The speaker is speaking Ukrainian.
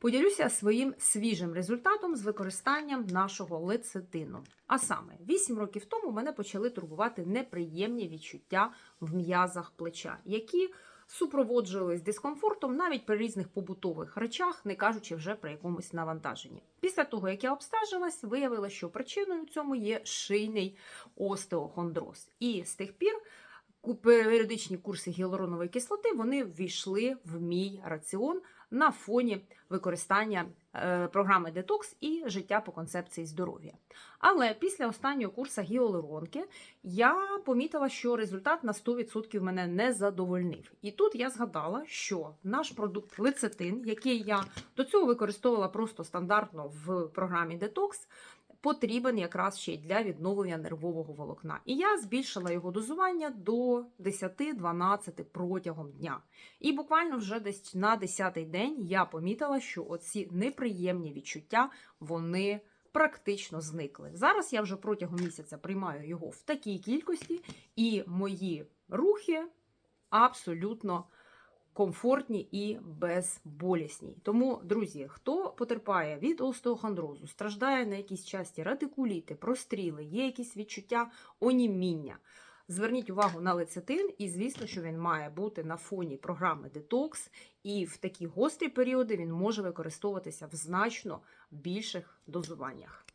Поділюся своїм свіжим результатом з використанням нашого лецитину. А саме, 8 років тому мене почали турбувати неприємні відчуття в м'язах плеча, які супроводжувались дискомфортом навіть при різних побутових речах, не кажучи вже про якомусь навантаженні. Після того, як я обстежилась, виявилося, що причиною цьому є шийний остеохондроз. І з тих пір періодичні курси гіалуронової кислоти вони ввійшли в мій раціон на фоні використання е, програми детокс і життя по концепції здоров'я. Але після останнього курсу гіалуронки я помітила, що результат на 100% мене не задовольнив. І тут я згадала, що наш продукт лецитин, який я до цього використовувала просто стандартно в програмі детокс, потрібен якраз ще для відновлення нервового волокна. І я збільшила його дозування до 10-12 протягом дня. І буквально вже десь на 10-й день я помітила, що оці неприємні відчуття вони практично зникли. Зараз я вже протягом місяця приймаю його в такій кількості, і мої рухи абсолютно комфортні і безболісні. Тому, друзі, хто потерпає від остеохондрозу, страждає на якісь часті радикуліти, простріли, є якісь відчуття оніміння. Зверніть увагу на лецитин, і звісно, що він має бути на фоні програми детокс, і в такі гострі періоди він може використовуватися в значно більших дозуваннях.